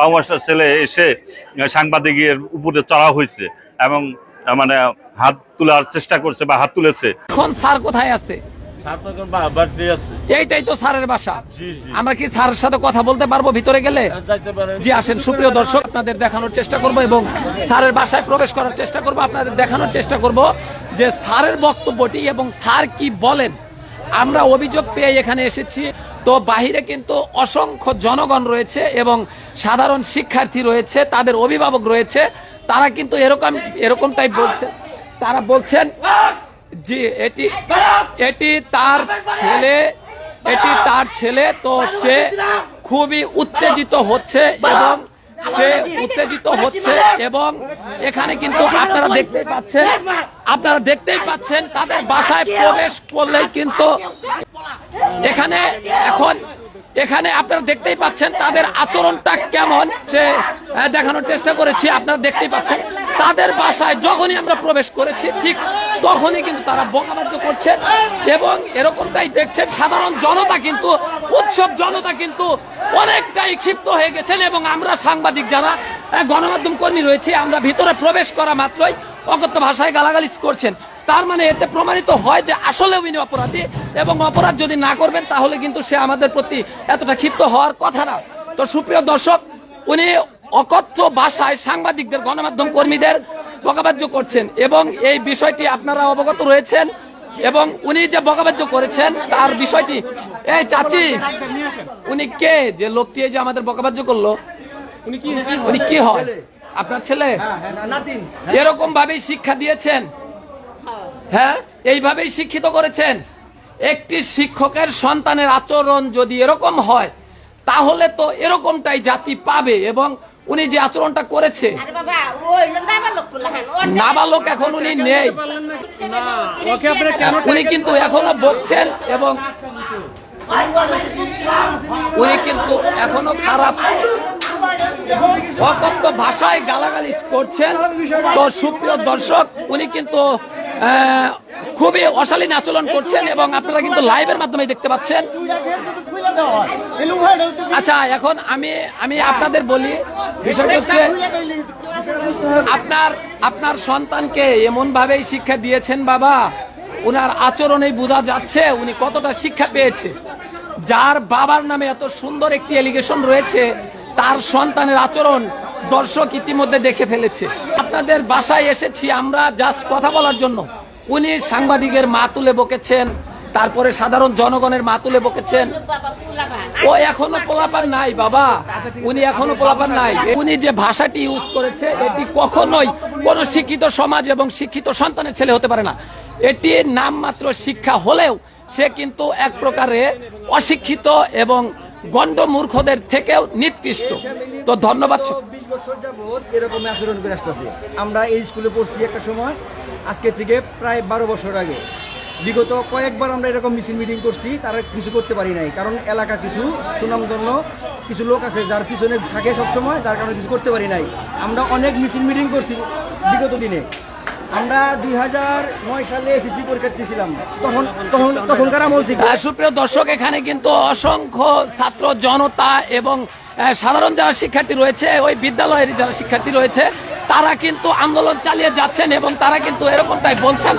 পাওয়া মাস্টার ছেলে এসে সাংবাদিকের উপরে চড়া হয়েছে এবং মানে হাত তোলার চেষ্টা করছে বা হাত তুলেছে। এখন স্যার কোথায় আছে? এইটাই তো স্যারের বাসা। জি জি। আমরা কি স্যারের সাথে কথা বলতে পারব ভিতরে গেলে? যাইতে জি আসেন সুপ্রিয় দর্শক আপনাদের দেখানোর চেষ্টা করব এবং স্যারের বাসায় প্রবেশ করার চেষ্টা করব আপনাদের দেখানোর চেষ্টা করব যে স্যারের বক্তব্যটি এবং স্যার কি বলেন। আমরা অভিযোগ পেয়ে এখানে এসেছি। তো বাহিরে কিন্তু অসংখ্য জনগণ রয়েছে এবং সাধারণ শিক্ষার্থী রয়েছে, তাদের অভিভাবক রয়েছে। তারা কিন্তু এরকম, এরকমটাই বলছে। তারা বলছেন জি এটি এটি তার ছেলে, এটি তার ছেলে, তো সে খুবই উত্তেজিত হচ্ছে এবং সে উত্তেজিত হচ্ছে এবং এখানে কিন্তু আপনারা দেখতেই পাচ্ছেন, আপনারা দেখতেই পাচ্ছেন, তাদের বাসায় প্রবেশ করলেই কিন্তু এখানে এখন, এখানে আপনারা দেখতেই পাচ্ছেন তাদের আচরণটা কেমন সে দেখানোর চেষ্টা করেছি, আপনারা দেখতেই পাচ্ছেন। তাদের বাসায় যখনই আমরা প্রবেশ করেছি, ঠিক তখনই কিন্তু তারা বকাবাদ্য করছেন এবং এরকমটাই দেখছেন। সাধারণ জনতা কিন্তু, উৎসব জনতা কিন্তু অনেকটাই ক্ষিপ্ত হয়ে গেছেন এবং আমরা সাংবাদিক যারা গণমাধ্যম কর্মী রয়েছে, আমরা ভিতরে প্রবেশ করা মাত্রই অগত্য ভাষায় গালাগালিজ করছেন। তার মানে এতে প্রমাণিত হয় যে আসলে উনি অপরাধী এবং অপরাধ যদি না করবেন, তাহলে কিন্তু সে আমাদের প্রতি এতটা ক্ষিপ্ত হওয়ার কথা না। তো সুপ্রিয় দর্শক, উনি অকথ্য ভাষায় সাংবাদিকদের, গণমাধ্যম কর্মীদের বকাবাদ্য করছেন এবং এই বিষয়টি আপনারা অবগত রয়েছেন এবং উনি যে বকাবাদ্য করেছেন, তার বিষয়টি এই চাচি! উনি কে? যে লোকটি এই যে আমাদের বকাবাদ্য করল? উনি কি? হয়? আপনার ছেলে? এরকম ভাবেই শিক্ষা দিয়েছেন হ্যাঁ এইভাবেই শিক্ষিত করেছেন একটি শিক্ষকের সন্তানের আচরণ যদি এরকম হয় তাহলে তো এরকমটাই জাতি পাবে এবং উনি যে আচরণটা করেছে আরে নাবালক এখন উনি নেই। কেন উনি কিন্তু এখনও বকছেন এবং উনি কিন্তু এখনও খারাপ। অকথ্য ভাষায় গালাগালি করছেন। তো সুপ্রিয় দর্শক, উনি কিন্তু খুবই অশালীন আচরণ করছেন এবং আপনারা কিন্তু লাইভের মাধ্যমে দেখতে পাচ্ছেন। আচ্ছা এখন আমি আমি আপনাদের বলি, বিষয়টা হচ্ছে, আপনার আপনার সন্তানকে এমন ভাবেই শিক্ষা দিয়েছেন বাবা, উনার আচরণেই বোঝা যাচ্ছে উনি কতটা শিক্ষা পেয়েছে। যার বাবার নামে এত সুন্দর একটি এলিগেশন রয়েছে, তার সন্তানের আচরণ দর্শক ইতিমধ্যে দেখে ফেলেছে। আপনাদের বাসায় এসেছি আমরা জাস্ট কথা বলার জন্য। উনি সাংবাদিকের মা তুলে বকেছেন। তারপরে সাধারণ জনগণের মা তুলে বকেছেন। ও এখনও পোলাপান নাই, বাবা। উনি এখনও পোলাপান নাই। উনি যে ভাষাটি ইউজ করেছে, এটি কখনোই কোন শিক্ষিত সমাজ এবং শিক্ষিত সন্তানের ছেলে হতে পারে না। এটি নামমাত্র শিক্ষা হলেও সে কিন্তু এক প্রকারে অশিক্ষিত এবং গণ্ড মূর্খদের থেকেও নিকৃষ্ট। তো ধন্যবাদ এরকম আচরণ করে আসতেছে। আমরা এই স্কুলে পড়ছি একটা সময়, আজকে থেকে প্রায় বারো বছর আগে। বিগত কয়েকবার আমরা এরকম মিছিল মিটিং করছি তারা কিছু করতে পারি নাই। কারণ এলাকা কিছু সুনামধন্য কিছু লোক আছে যার পিছনে থাকে সবসময় যার কারণে কিছু করতে পারি নাই। আমরা অনেক মিছিল মিটিং করছি বিগত দিনে। আমরা দুই হাজার নয় সালে এসএসসি পরীক্ষা দিয়েছিলাম। তখন তখন তখনকার আমল আহ, সুপ্রিয় দর্শক এখানে কিন্তু অসংখ্য ছাত্র জনতা এবং সাধারণ যারা শিক্ষার্থী রয়েছে ওই বিদ্যালয়ের যারা শিক্ষার্থী রয়েছে তারা কিন্তু আন্দোলন চালিয়ে যাচ্ছেন এবং তারা কিন্তু এরকমটাই বলছেন।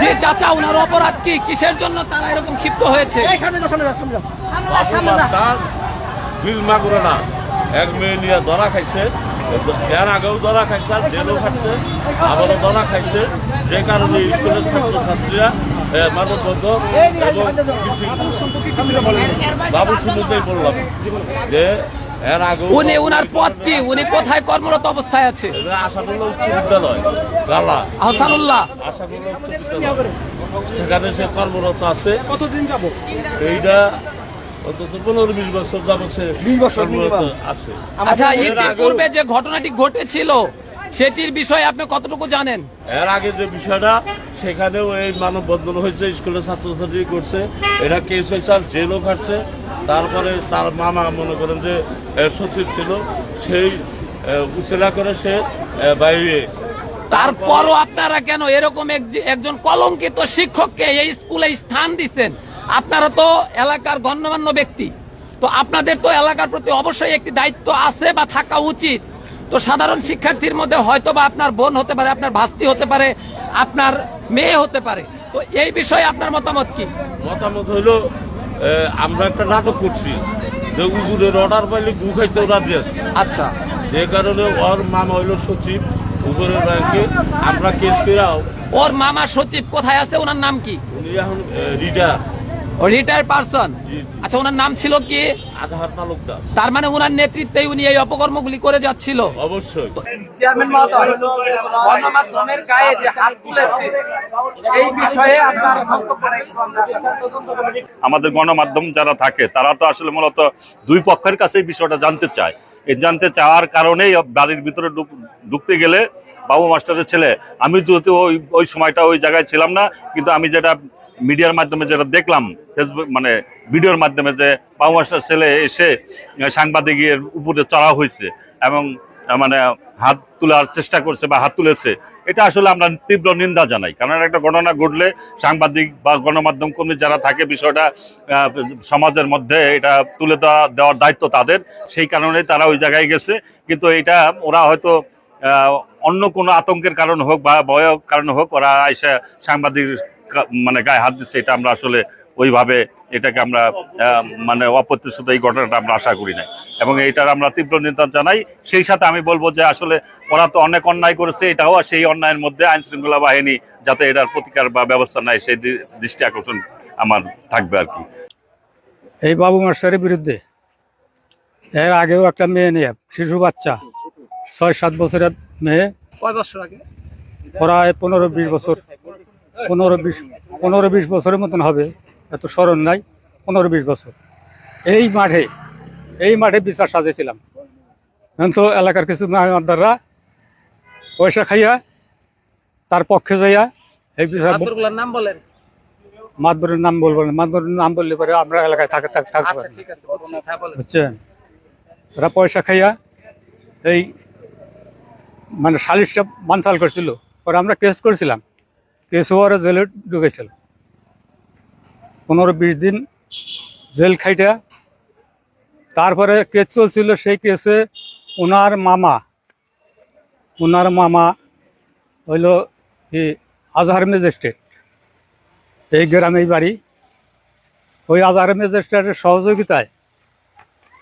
যে চাচা ওনার অপরাধ কি? কিসের জন্য তারা এরকম ক্ষিপ্ত হয়েছে? তার বিল মাগুরে না। এক মেয়ে নিয়ে ধরা খাইছে এর আগেও ধরা খাইছে আর জেলও খাইছে আবারও ধরা খাইছে। যে কারণে স্কুলের ছাত্রছাত্রীরা মানববদ্ধ এবং বাবু শুরুতেই বললাম যে উনি উনার পদ কি? উনি কোথায় কর্মরত অবস্থায় আছে? আশাফুল্লাহ উচ্চ বিদ্যালয়। গালা আহসানুল্লাহ। আশাফুল্লাহ উচ্চ বিদ্যালয়। সেখানে সে কর্মরত আছে। কতদিন যাব? এইটা আচ্ছা এর যে ঘটনাটি ঘটেছিল সেটির বিষয়ে আপনি কতটুকু জানেন? এর আগে যে বিষয়টা সেখানেও এই মানববন্ধন হয়েছে স্কুলের ছাত্রছাত্রী করছে। এটা কেস হয়েছে আর জেলও খাটছে। তারপরে তার মামা মনে করেন যে সচিব ছিল সেই উচেলা করে সে বাইরে। তারপরও আপনারা কেন এরকম এক- একজন কলঙ্কিত শিক্ষককে এই স্কুলে স্থান দিচ্ছেন? আপনারা তো এলাকার গণ্যমান্য ব্যক্তি। তো আপনাদের তো এলাকার প্রতি অবশ্যই একটি দায়িত্ব আছে বা থাকা উচিত। তো সাধারণ শিক্ষার্থীর মধ্যে হয়তো বা আপনার বোন হতে পারে আপনার ভাস্তি হতে পারে আপনার মেয়ে হতে পারে। তো এই বিষয়ে আপনার মতামত কি? মতামত হইল আমরা একটা নাটক করছি। যে উগুরের অর্ডার পাইলে গু খাইতে রাজি আছে। আচ্ছা। যে কারণে ওর মামা হইল সচিব উপরের ব্যাংকে আমরা কেস করাও ওর মামা সচিব কোথায় আছে? ওনার নাম কি? উনি এখন রিডার ও রিটায়ার্ড পারসন আচ্ছা ওনার নাম ছিল কি? তালুকদার। তার মানে ওনার নেতৃত্বেই উনি এই অপকর্মগুলি করে যাচ্ছিল। অবশ্যই। চেয়ারম্যান মহোদয় গণমাধ্যমের গায়ে যে হাত তুলেছে এই বিষয়ে আপনার আমাদের গণমাধ্যম যারা থাকে তারা তো আসলে মূলত দুই পক্ষের কাছে এই বিষয়টা জানতে চায়। এই জানতে চাওয়ার কারণেই বাড়ির ভিতরে ঢুকতে গেলে বাবু মাস্টারের ছেলে আমি যেহেতু ওই ওই সময়টা ওই জায়গায় ছিলাম না কিন্তু আমি যেটা মিডিয়ার মাধ্যমে যেটা দেখলাম ফেসবুক মানে ভিডিওর মাধ্যমে যে বাবু মাস্টার ছেলে এসে সাংবাদিকের উপরে চড়া হয়েছে এবং মানে হাত তোলার চেষ্টা করছে বা হাত তুলেছে, এটা আসলে আমরা তীব্র নিন্দা জানাই। কারণ একটা ঘটনা ঘটলে সাংবাদিক বা গণমাধ্যম কর্মী যারা থাকে, বিষয়টা সমাজের মধ্যে এটা তুলে দেওয়া, দেওয়ার দায়িত্ব তাদের। সেই কারণে তারা ওই জায়গায় গেছে। কিন্তু এটা ওরা হয়তো অন্য কোনো আতঙ্কের কারণ হোক বা ভয়ের কারণে হোক, ওরা এসে সাংবাদিক মানে গায়ে হাত দিচ্ছে এটা আমরা আসলে ওইভাবে এটাকে আমরা আহ, মানে অপ্রত্যাশিত এই ঘটনাটা আমরা আশা করি না এবং এইটার আমরা তীব্র নিন্দা জানাই। সেই সাথে আমি বলব যে আসলে ওরা তো অনেক অন্যায় করেছে এটাও সেই অন্যায়ের মধ্যে আইন শৃঙ্খলা বাহিনী যাতে এটার প্রতিকার বা ব্যবস্থা নেয় সেই দৃষ্টি আকর্ষণ আমার থাকবে আর কি। এই বাবু মাস্টারের বিরুদ্ধে। এর আগেও একটা মেয়ে নিয়ে শিশু বাচ্চা ছয় সাত বছরের মেয়ে। কয় বছর আগে? প্রায় পনেরো বিশ বছর। পনেরো বিশ পনেরো বিশ বছরের মতন হবে। এত স্মরণ নাই পনেরো বিশ বছর। এই মাঠে এই মাঠে বিচার সাজেছিলাম। তো এলাকার কিছু মাদাররা পয়সা খাইয়া তার পক্ষে যাইয়া এই বিচার নাম বলেন। মাতবরের নাম বলব না। মাতবরের নাম বললে পরে আমরা এলাকায় থাকতে থাকতে আচ্ছা পারি। হ্যাঁ বুঝছেন? ওরা পয়সা খাইয়া এই মানে সালিশটা বানচাল করছিল। পরে আমরা কেস করেছিলাম। হওয়ার জেলে ঢুকেছিল। পনেরো বিশ দিন জেল খাইটা। তারপরে কেস চলছিল সেই কেসে ওনার মামা ওনার মামা হইল কি আজহার ম্যাজিস্ট্রেট। এই গ্রামেই বাড়ি। ওই আজহার ম্যাজিস্ট্রেটের সহযোগিতায়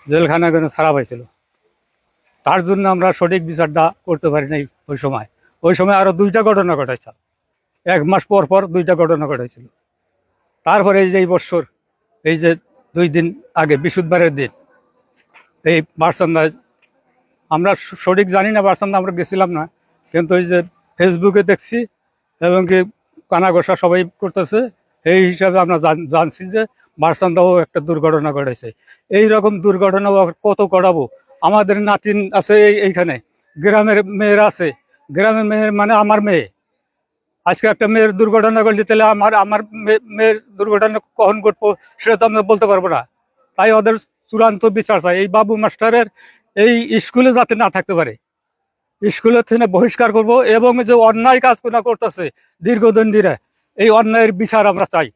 জেলখানা কেন ছাড়া পাইছিল তার জন্য আমরা সঠিক বিচারটা করতে পারি নাই ওই সময়। ওই সময় আরও দুইটা ঘটনা ঘটাইছিল এক মাস পর পর দুইটা ঘটনা ঘটাইছিল। তারপরে এই যে এই বছর, এই যে দুই দিন আগে, বৃহস্পতিবারের দিন, এই বারসান্দায় আমরা সঠিক জানি না বারসান্দা আমরা গেছিলাম না, কিন্তু এই যে ফেসবুকে দেখছি এবং কি কানাঘোষা সবাই করতেছে, এই হিসাবে আমরা জানছি যে বারসান্দাও একটা দুর্ঘটনা ঘটেছে এই রকম দুর্ঘটনা কত করাবো আমাদের নাতিন আছে এইখানে, গ্রামের মেয়েরা আছে। গ্রামের মেয়ের মানে আমার মেয়ে। আজকে একটা মেয়ের দুর্ঘটনা ঘটলে, তাহলে আমার আমার মেয়ে- মেয়ের দুর্ঘটনা কখন ঘটবো সেটা তো আমরা বলতে পারব না। তাই ওদের চূড়ান্ত বিচার চাই। এই বাবু মাস্টারের এই স্কুলে যাতে না থাকতে পারে স্কুলের থেকে বহিষ্কার করব এবং যে অন্যায় কাজ কোনো করতেছে দীর্ঘদিন ধরে, এই অন্যায়ের বিচার আমরা চাই।